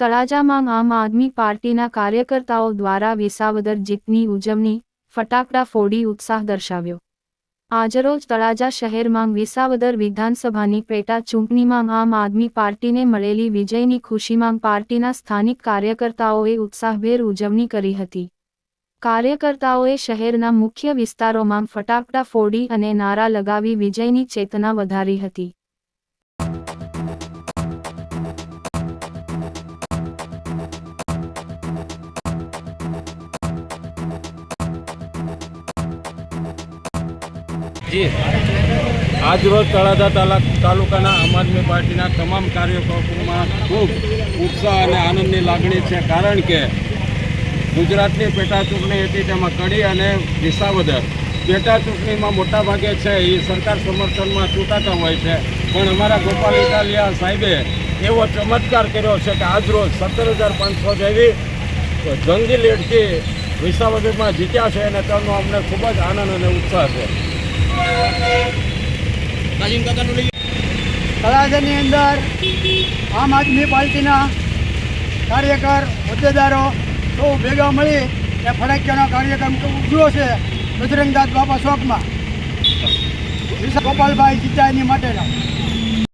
તળાજામાં આમ આદમી પાર્ટીના કાર્યકર્તાઓ દ્વારા વિસાવદર જીતની ઉજવણી ફટાકડા ફોડી ઉત્સાહ દર્શાવ્યો. આજરોજ તળાજા શહેરમાં વિસાવદર વિધાનસભાની પેટા ચૂંટણીમાં આમ આદમી પાર્ટીને મળેલી વિજયની ખુશીમાં પાર્ટીના સ્થાનિક કાર્યકર્તાઓએ ઉત્સાહભેર ઉજવણી કરી હતી. કાર્યકર્તાઓએ શહેરના મુખ્ય વિસ્તારોમાં ફટાકડા ફોડી અને નારા લગાવી વિજયની ચેતના વધારી હતી. જી આજરોજ તળાજા તાલા- તાલુકાના આમ આદમી પાર્ટીના તમામ કાર્યકર્તાઓમાં ખૂબ ઉત્સાહ અને આનંદની લાગણી છે. કારણ કે ગુજરાતની પેટા ચૂંટણી હતી, તેમાં કડી અને વિસાવદર પેટા ચૂંટણીમાં મોટાભાગે છે એ સરકાર સમર્થનમાં ચૂંટાતા હોય છે. પણ અમારા ગોપાલ ઇટાલિયા સાહેબે એવો ચમત્કાર કર્યો છે કે આજરોજ સત્તર હજાર પાંચસો જેવી જંગી લીડથી વિસાવદરમાં જીત્યા છે અને તેનો અમને ખૂબ જ આનંદ અને ઉત્સાહ છે. તળાજાની અંદર આમ આદમી પાર્ટીના કાર્યકર, હોદ્દેદારો સૌ ભેગા મળી એ ફડાકિયાનો કાર્યક્રમ ઉજવ્યો છે બજરંગદાસ બાપા શોખમાં ગોપાલભાઈ જીતાની માટેનો.